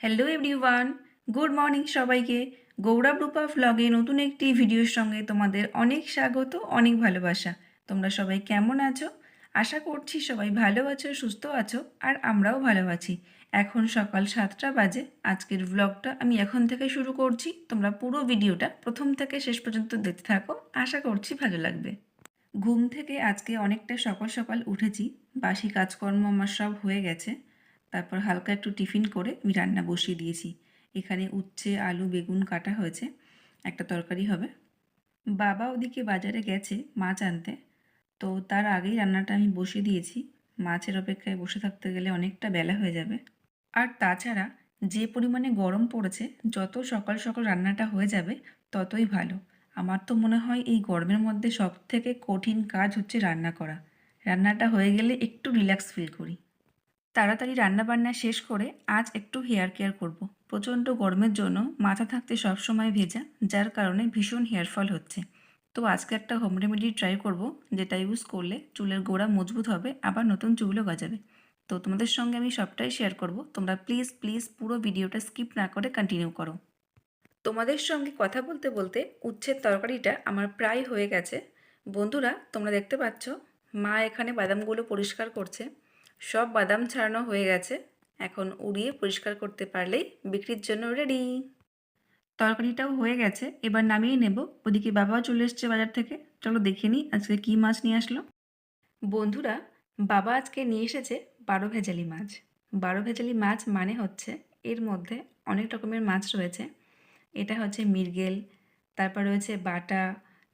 Hello everyone good morning সবাইকে। গৌরব রূপা ভ্লগে নতুন একটি ভিডিওর সঙ্গে তোমাদের অনেক স্বাগত, অনেক ভালোবাসা। তোমরা সবাই কেমন আছো? আশা করছি সবাই ভালো আছো, সুস্থ আছো, আর আমরাও ভালো আছি। এখন সকাল সাতটা বাজে, আজকের ভ্লগটা আমি এখন থেকে শুরু করছি। তোমরা পুরো ভিডিওটা প্রথম থেকে শেষ পর্যন্ত দেখতে থাকো, আশা করছি ভালো লাগবে। ঘুম থেকে আজকে অনেকটা সকাল সকাল উঠেছি, বাসি কাজকর্ম আমার সব হয়ে গেছে। তারপর হালকা একটু টিফিন করে আমি রান্না বসিয়ে দিয়েছি। এখানে উচ্ছে, আলু, বেগুন কাটা হয়েছে, একটা তরকারি হবে। বাবা ওদিকে বাজারে গেছে মাছ আনতে, তো তার আগেই রান্নাটা আমি বসিয়ে দিয়েছি। মাছের অপেক্ষায় বসে থাকতে গেলে অনেকটা বেলা হয়ে যাবে। আর তাছাড়া যে পরিমাণে গরম পড়েছে, যত সকাল সকাল রান্নাটা হয়ে যাবে, ততই ভালো। আমার তো মনে হয় এই গরমের মধ্যে সব থেকে কঠিন কাজ হচ্ছে রান্না করা। রান্নাটা হয়ে গেলে একটু রিল্যাক্স ফিল করি। তাড়াতাড়ি রান্নাবান্না শেষ করে আজ একটু হেয়ার কেয়ার করব। প্রচণ্ড গরমের জন্য মাথা থাকতে সবসময় ভেজা, যার কারণে ভীষণ হেয়ার ফল হচ্ছে। তো আজকে একটা হোম রেমেডি ট্রাই করব, যেটা ইউজ করলে চুলের গোড়া মজবুত হবে, আবার নতুন চুলও গজাবে। তো তোমাদের সঙ্গে আমি সবটাই শেয়ার করব। তোমরা প্লিজ প্লিজ পুরো ভিডিওটা স্কিপ না করে কন্টিনিউ করো। তোমাদের সঙ্গে কথা বলতে বলতে উচ্ছের তরকারিটা আমার প্রায় হয়ে গেছে। বন্ধুরা, তোমরা দেখতে পাচ্ছ, মা এখানে বাদামগুলো পরিষ্কার করছে। সব বাদাম ছাড়ানো হয়ে গেছে। এখন উড়িয়ে পরিষ্কার করতে পারলেই বিক্রির জন্য রেডি তরকারিটাও হয়ে গেছে, এবার নামিয়ে নেব। ওদিকে বাবাও চলে এসছে বাজার থেকে। চলো দেখে নিই আজকে কী মাছ নিয়ে আসলো। বন্ধুরা, বাবা আজকে নিয়ে এসেছে বারো ভেজালি মাছ। বারো ভেজালি মাছ মানে হচ্ছে এর মধ্যে অনেক রকমের মাছ রয়েছে। এটা হচ্ছে মিরগেল তারপর রয়েছে বাটা,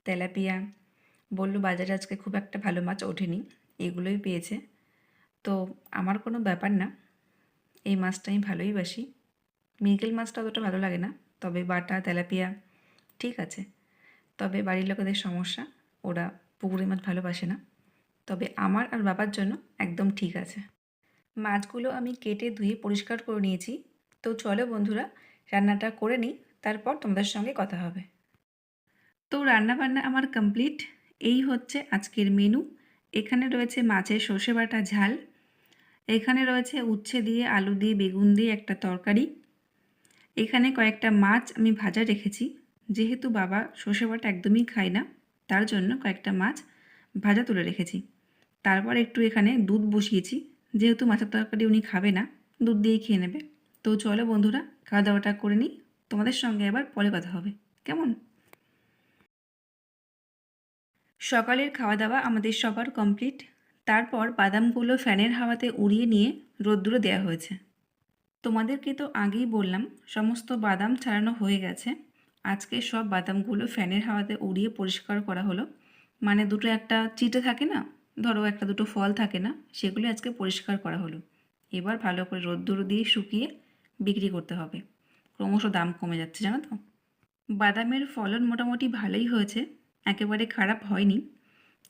তেলাপিয়া। বলল বাজারে আজকে খুব একটা ভালো মাছ ওঠেনি। এগুলোই পেয়েছে। তো আমার কোনো ব্যাপার না। এই মাছটা আমি ভালোই বাসি। মৃগেল মাছটা অতটা ভালো লাগে না, তবে বাটা, তেলাপিয়া, ঠিক আছে। তবে বাড়ির লোকেদের সমস্যা, ওরা পুকুরের মাছ ভালোবাসে না। তবে আমার আর বাবার জন্য একদম ঠিক আছে। মাছগুলো আমি কেটে ধুয়ে পরিষ্কার করে নিয়েছি। তো চলো বন্ধুরা, রান্নাটা করে নিই, তারপর তোমাদের সঙ্গে কথা হবে। তো রান্না বান্না আমার কমপ্লিট এই হচ্ছে আজকের মেনু এখানে রয়েছে মাছের সর্ষে বাটা ঝাল এখানে রয়েছে উচ্ছে দিয়ে, আলু দিয়ে, বেগুন দিয়ে একটা তরকারি। এখানে কয়েকটা মাছ আমি ভাজা রেখেছি। যেহেতু বাবা সর্ষে বাটা একদমই খায় না, তার জন্য কয়েকটা মাছ ভাজা তুলে রেখেছি। তারপর একটু এখানে দুধ বসিয়েছি। যেহেতু মাছের তরকারি উনি খাবে না, দুধ দিয়েই খেয়ে নেবে। তো চলো বন্ধুরা খাওয়া দাওয়াটা করে নিই। তোমাদের সঙ্গে আবার পরে কথা হবে। কেমন? সকালের খাওয়া দাওয়া আমাদের সবার কমপ্লিট। তারপর বাদামগুলো ফ্যানের হাওয়াতে উড়িয়ে নিয়ে রোদ্দুরে দেওয়া হয়েছে। তোমাদেরকে তো আগেই বললাম, সমস্ত বাদাম ছাড়ানো হয়ে গেছে। আজকে সব বাদামগুলো ফ্যানের হাওয়াতে উড়িয়ে পরিষ্কার করা হলো। মানে দুটো একটা চিটে থাকে না, ধরো একটা দুটো ফল থাকে না, সেগুলো আজকে পরিষ্কার করা হলো। এবার ভালো করে রোদ্দুর দিয়ে শুকিয়ে বিক্রি করতে হবে। ক্রমশ দাম কমে যাচ্ছে, জানো তো? বাদামের ফলন মোটামুটি ভালোই হয়েছে, একেবারে খারাপ হয়নি।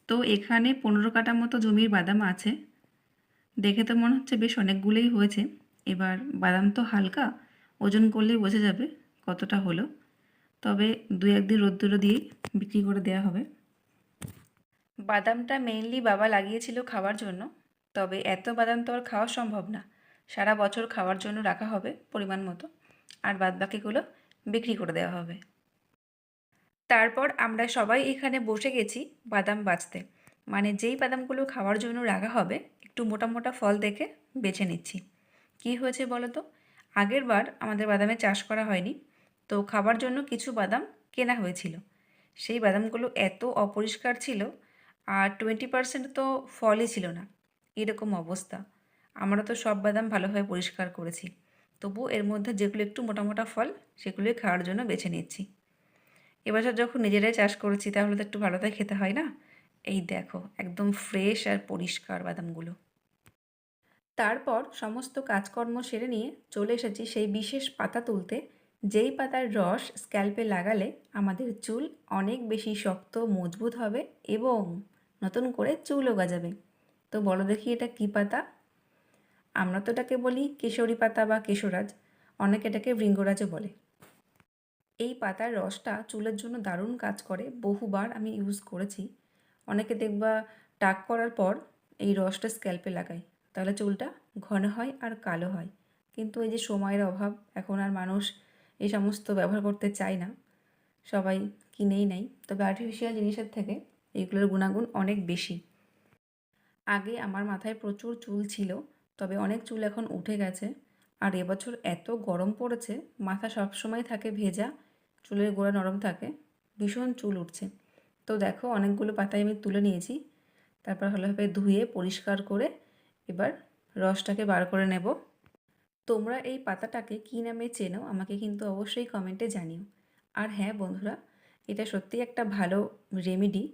তো এখানে পনেরো কাটা মতো জমির বাদাম আছে। দেখে তো মনে হচ্ছে বেশ অনেকগুলোই হয়েছে। এবার বাদাম তো হালকা, ওজন করলেই বোঝা যাবে কতটা হলো। তবে দু একদিন রোদ্দুরো দিয়েই বিক্রি করে দেওয়া হবে। বাদামটা মেইনলি বাবা লাগিয়েছিল খাওয়ার জন্য। তবে এত বাদাম তো আর খাওয়া সম্ভব না। সারা বছর খাওয়ার জন্য রাখা হবে পরিমাণ মতো। আর বাদবাকিগুলো বিক্রি করে দেওয়া হবে। তারপর আমরা সবাই এখানে বসে গেছি বাদাম বাছতে মানে যেই বাদামগুলো খাওয়ার জন্য রাখা হবে, একটু মোটা মোটা ফল দেখে বেছে নিচ্ছি। কি হয়েছে বলো তো আগের বার আমাদের বাদামে চাষ করা হয়নি, তো খাবার জন্য কিছু বাদাম কেনা হয়েছিল। সেই বাদামগুলো এত অপরিষ্কার ছিল আর টোয়েন্টি পার্সেন্ট তো ফলই ছিল না। এরকম অবস্থা। আমরা তো সব বাদাম ভালোভাবে পরিষ্কার করেছি। তবু এর মধ্যে যেগুলো একটু মোটা মোটা ফল, সেগুলোই খাওয়ার জন্য বেছে নিচ্ছি। এবছর যখন নিজেরাই চাষ করেছি, তাহলে তো একটু ভালোটাই খেতে হয় না? এই দেখো, একদম ফ্রেশ আর পরিষ্কার বাদামগুলো। তারপর সমস্ত কাজকর্ম সেরে নিয়ে চলে এসেছি সেই বিশেষ পাতা তুলতে। যেই পাতার রস স্ক্যাল্পে লাগালে আমাদের চুল অনেক বেশি শক্ত, মজবুত হবে এবং নতুন করে চুলও গাজাবে। তো বলো দেখি এটা কী পাতা? আমরা তো এটাকে বলি কেশরী পাতা বা কেশরাজ। অনেকে এটাকে ভৃঙ্গরাজও বলে। এই পাতার রসটা চুলের জন্য দারুণ কাজ করে, বহুবার আমি ইউজ করেছি। অনেকে দেখবা টাক করার পর এই রসটা স্ক্যাল্পে লাগায়। তাহলে চুলটা ঘন হয় আর কালো হয়। কিন্তু এই যে সময়ের অভাব, এখন আর মানুষ এই সমস্ত ব্যবহার করতে চায় না। সবাই কিনেই নেয়। তবে আর্টিফিশিয়াল জিনিসের থেকে এইগুলোর গুণাগুণ অনেক বেশি। আগে আমার মাথায় প্রচুর চুল ছিল, তবে অনেক চুল এখন উঠে গেছে। আর এবছর এত গরম পড়েছে, মাথা সবসময় থাকে ভেজা চুলের গোড়া নরম থাকে, ভীষণ চুল উঠছে। তো দেখো, অনেকগুলো পাতায় আমি তুলে নিয়েছি। তারপর ভালোভাবে ধুয়ে পরিষ্কার করে এবার রসটাকে বার করে নেব। তোমরা এই পাতাটাকে কী নামে চেনো, আমাকে কিন্তু অবশ্যই কমেন্টে জানিও। আর হ্যাঁ বন্ধুরা, এটা সত্যিই একটা ভালো রেমেডি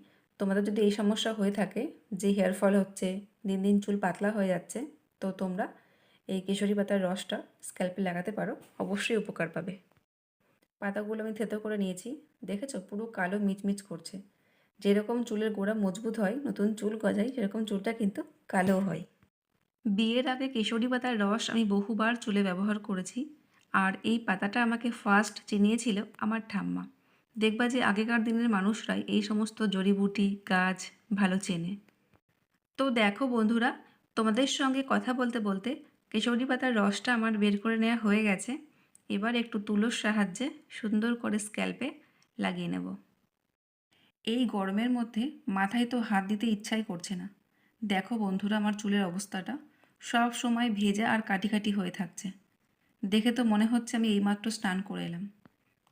তোমাদের যদি এই সমস্যা হয়ে থাকে, যে হেয়ার ফল হচ্ছে, দিন দিন চুল পাতলা হয়ে যাচ্ছে, তো তোমরা এই কেশরী পাতার রসটা স্ক্যাল্পে লাগাতে পারো, অবশ্যই উপকার পাবে। পাতাগুলো আমি থেতো করে নিয়েছি। দেখেছ? পুরো কালো মিচমিচ করছে। যেরকম চুলের গোড়া মজবুত হয়, নতুন চুল গজায়, সেরকম চুলটা কিন্তু কালো হয়। বিয়ের আগে কেশরী পাতার রস আমি বহুবার চুলে ব্যবহার করেছি। আর এই পাতাটা আমাকে ফার্স্ট চিনিয়েছিল আমার ঠাম্মা। দেখবা যে আগেকার দিনের মানুষরাই এই সমস্ত জড়িবুটি, গাছ ভালো চেনে। তো দেখো বন্ধুরা, তোমাদের সঙ্গে কথা বলতে বলতে কেশরী পাতার রসটা আমার বের করে নেওয়া হয়ে গেছে। এবার একটু তুলোর সাহায্যে সুন্দর করে স্ক্যাল্পে লাগিয়ে নেব। এই গরমের মধ্যে মাথায় তো হাত দিতে ইচ্ছাই করছে না। দেখো বন্ধুরা আমার চুলের অবস্থাটা। সব সময় ভেজা আর কাটি কাটি হয়ে থাকছে। দেখে তো মনে হচ্ছে আমি এইমাত্র স্নান করে এলাম।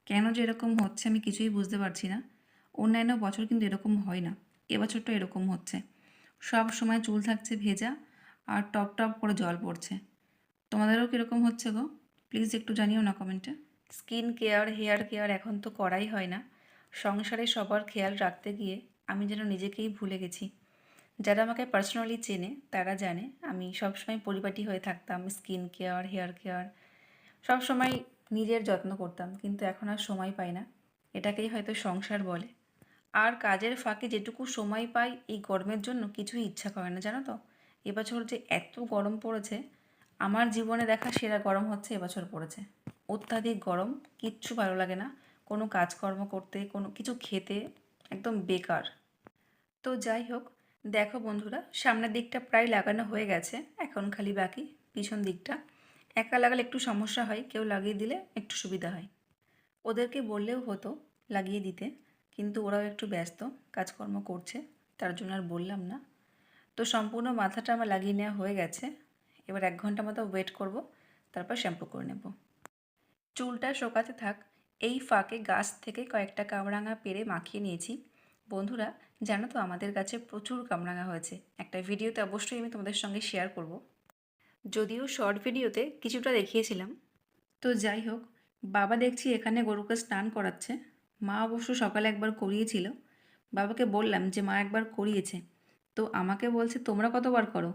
কেন যে এরকম হচ্ছে আমি কিছুই বুঝতে পারছি না। অন্যান্য বছর কিন্তু এরকম হয় না। এবছরটা এরকম হচ্ছে। সব সময় চুল থাকছে ভেজা আর টপ টপ করে জল পড়ছে। তোমাদেরও কীরকম হচ্ছে গো? প্লিজ একটু জানিও না কমেন্টে স্কিন কেয়ার, হেয়ার কেয়ার এখন তো করাই হয় না। সংসারে সবার খেয়াল রাখতে গিয়ে আমি যেন নিজেকেই ভুলে গেছি। যারা আমাকে পার্সোনালি চেনে, তারা জানে আমি সবসময় পরিপাটি হয়ে থাকতাম, স্কিন কেয়ার, হেয়ার কেয়ার। সবসময় নিজের যত্ন করতাম, কিন্তু এখন আর সময় পাই না। এটাকেই হয়তো সংসার বলে। আর কাজের ফাঁকে যেটুকু সময় পাই, এই গরমের জন্য কিছুই ইচ্ছা করে না, জানো তো? এবছর যে এত গরম পড়েছে আমার জীবনে দেখা সেরা গরম হচ্ছে এবছর পড়েছে। অত্যাধিক গরম, কিচ্ছু ভালো লাগে না। কোনো কাজকর্ম করতে, কোনো কিছু খেতে একদম বেকার। তো যাই হোক, দেখো বন্ধুরা, সামনের দিকটা প্রায় লাগানো হয়ে গেছে, এখন খালি বাকি, পিছন দিকটা। একা লাগালে একটু সমস্যা হয়, কেউ লাগিয়ে দিলে একটু সুবিধা হয়। ওদেরকে বললেও হতো লাগিয়ে দিতে, কিন্তু ওরাও একটু ব্যস্ত, কাজকর্ম করছে, তার জন্য আর বললাম না। তো সম্পূর্ণ মাথাটা আমার লাগিয়ে নেওয়া হয়ে গেছে। এবার এক ঘণ্টা মতো ওয়েট করব, তারপর শ্যাম্পু করে নেব। চুলটা শোকাতে থাক, এই ফাঁকে গাছ থেকে কয়েকটা কামরাঙা পেরে মাখিয়ে নিয়েছি। বন্ধুরা, জানো তো আমাদের কাছে প্রচুর কামরাঙা হয়েছে। একটা ভিডিওতে অবশ্যই আমি তোমাদের সঙ্গে শেয়ার করব। যদিও শর্ট ভিডিওতে কিছুটা দেখিয়েছিলাম। তো যাই হোক, বাবা দেখছি এখানে গরুকে স্নান করাচ্ছে। মা অবশ্য সকালে একবার করিয়েছিল। বাবাকে বললাম যে মা একবার করিয়েছে। তো আমাকে বলছে, তোমরা কতবার করো?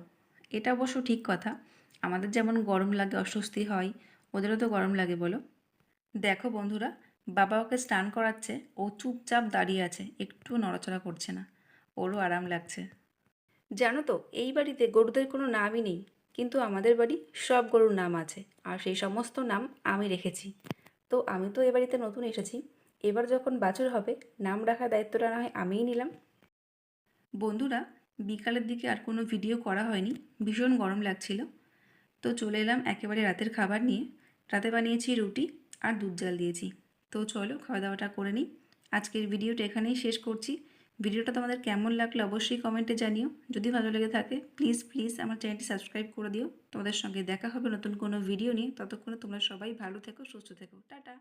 এটা অবশ্য ঠিক কথা। আমাদের যেমন গরম লাগে, অস্বস্তি হয়, ওদেরও তো গরম লাগে বলো। দেখো বন্ধুরা, বাবা ওকে স্নান করাচ্ছে, ও চুপচাপ দাঁড়িয়ে আছে, একটু নড়াচড়া করছে না। ওরও আরাম লাগছে। জানো তো, এই বাড়িতে গরুদের কোনো নামই নেই, কিন্তু আমাদের বাড়ি সব গরুর নাম আছে, আর সেই সমস্ত নাম আমি রেখেছি। তো আমি তো এ বাড়িতে নতুন এসেছি, এবার যখন বাছুর হবে, নাম রাখার দায়িত্বটা না হয় আমিই নিলাম। বন্ধুরা বিকালের দিকে আর কোনো ভিডিও করা হয়নি। ভীষণ গরম লাগছিল। তো চলে এলাম একেবারে রাতের খাবার নিয়ে। রাতে বানিয়েছি রুটি আর দুধ জাল দিয়েছি। তো চলো খাওয়া দাওয়াটা করে নিই। আজকের ভিডিওটা এখানেই শেষ করছি। ভিডিওটা তোমাদের কেমন লাগল অবশ্যই কমেন্টে জানিও। যদি ভালো লেগে থাকে প্লিজ প্লিজ আমার চ্যানেলটি সাবস্ক্রাইব করে দিও। তোমাদের সঙ্গে দেখা হবে নতুন কোনো ভিডিও নিয়ে। ততক্ষণে তোমরা সবাই ভালো থেকো, সুস্থ থেকো। টাটা!